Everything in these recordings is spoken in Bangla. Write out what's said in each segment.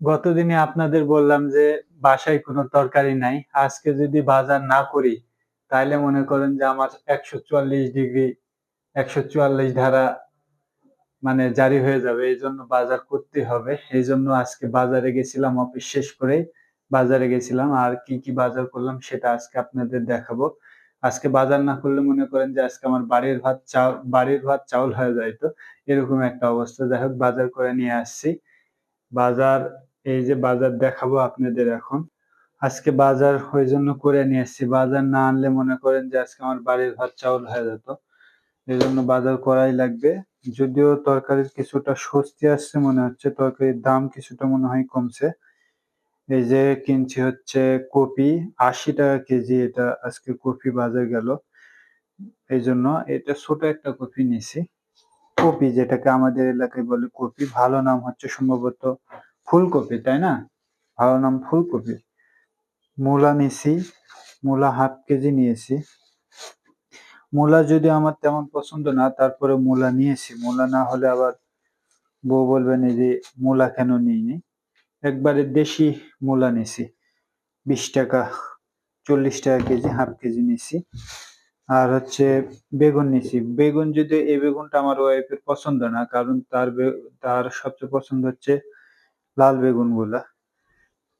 গতদিনে আপনাদের বললাম যে বাসায় কোনো তরকারি নাই, আজকে যদি বাজার না করি তাহলে মনে করেন যে আমার একশো চুয়াল্লিশ ডিগ্রি, একশো চুয়াল্লিশ ধারা মানে জারি হয়ে যাবে, এই জন্য বাজার করতে হবে। এই জন্য আজকে বাজারে গেছিলাম, অফিস শেষ করে বাজারে গেছিলাম। আর কি কি বাজার করলাম সেটা আজকে আপনাদের দেখাবো। আজকে বাজার না করলে মনে করেন যে আজকে আমার বাড়ির ভাত চাউল বাড়ির ভাত চাউল হয়ে যাইতো এরকম একটা অবস্থা। যাই হোক, বাজার করে নিয়ে আসছি। বাজার এই যে বাজার দেখাবো আপনাদের এখন। আজকে বাজার ওই জন্য করে নিয়ে এসেছি বাজার না আনলে মনে করেন যে আজকে আমার বাড়ির ভাত চাউল হয়ে যেত। এই জন্য বাজার করাই লাগবে। যদিও তরকারির কিছুটা স্বস্তি আসছে মনে হচ্ছে। তরকারির দাম কিছুটা মনে হয় কমছে। এই যে কিনছি হচ্ছে কপি। আশি টাকা কেজি এটা আজকে কপি বাজার গেল। এই জন্য এটা ছোট একটা কপি নিছি কপি যেটাকে আমাদের এলাকায় বলে কপি। ভালো নাম হচ্ছে সম্ভবত ফুলকপি, তাই না? ভালো নাম ফুলকপি। মূলা নিছি মূলা হাফ কেজি নিয়েছি। মূলা যদি আমার তেমন পছন্দ না, তারপরে মূলা নিয়েছি। মূলা না হলে আবার বউ বলবেন যে মূলা কেন নিইনি? একবারে দেশি মূলা নিছি বিশ টাকা, চল্লিশ টাকা কেজি, হাফ কেজি নিছি আর হচ্ছে বেগুন নিছি বেগুন যদি এই বেগুনটা আমার ওয়াইফের পছন্দ না, কারণ তার তার সবচেয়ে পছন্দ হচ্ছে লাল বেগুনগুলা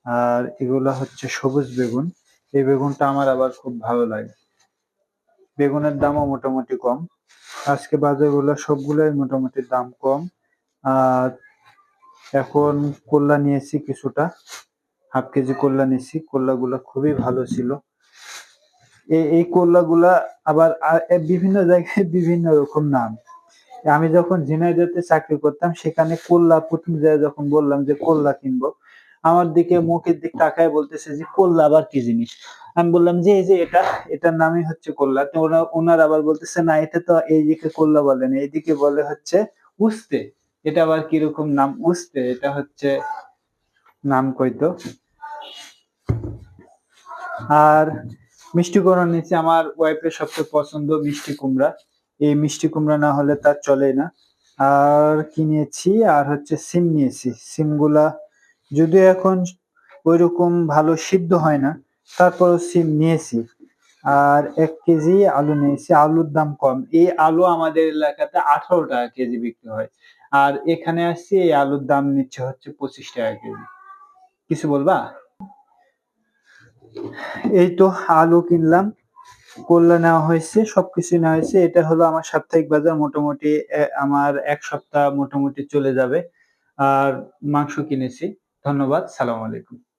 আর এগুলা হচ্ছে সবুজ বেগুন। এই বেগুনটা আমার আবার খুব ভালো লাগে। বেগুনের দামও মোটামুটি কম। আজকে বাজারগুলো সবগুলোই মোটামুটি দাম কম। আর এখন কল্লা নিয়েছি কিছুটা। হাফ কেজি কল্লা নিয়েছি। কল্লাগুলো খুবই ভালো ছিল। এই এই কল্লাগুলা আবার বিভিন্ন জায়গায় বিভিন্ন রকম নাম। আমি যখন ঝিনাইদহতে চাকরি করতাম, সেখানে কোল্লা প্রথম জায়গায় যখন বললাম যে কোল্লা কিনবো, আমার দিকে মুখের দিক তাকায় বলতেছে যে কল্লা আবার কি জিনিস? আমি বললাম যে এই যে এটা, এটার নামই হচ্ছে কোল্লা। ওরা ওনার আবার বলতেছে, না, এটা তো এই দিকে কল্লা বলেন এইদিকে বলে হচ্ছে উস্তে। এটা আবার কীরকম নাম? উস্তে, এটা হচ্ছে নাম কইতো আর মিষ্টি কুমড়া নিচে আমার ওয়াইফের সবচেয়ে পছন্দ মিষ্টি কুমড়া। এই মিষ্টি কুমড়া না হলে তার চলে না। আর কিনেছি আর হচ্ছে সিম নিয়েছি। সিমগুলা যদিও এখন ওইরকম ভালো সিদ্ধ হয় না, তারপরও সিম নিয়েছি। আর এক কেজি আলু নিয়েছি। আলুর দাম কম। এই আলু আমাদের এলাকাতে আঠারো টাকা কেজি বিক্রি হয়। আর এখানে আসছি, এই আলুর দাম নিচ্ছে হচ্ছে পঁচিশ টাকা কেজি। কিছু বলবা? এই তো আলু কিনলাম। করলা নেওয়া হয়েছে, সবকিছু নেওয়া হয়েছে। এটা হলো আমার সাপ্তাহিক বাজার, মোটামুটি আমার এক সপ্তাহ মোটামুটি চলে যাবে। আর মাংস কিনেছি। ধন্যবাদ, সালাম আলাইকুম।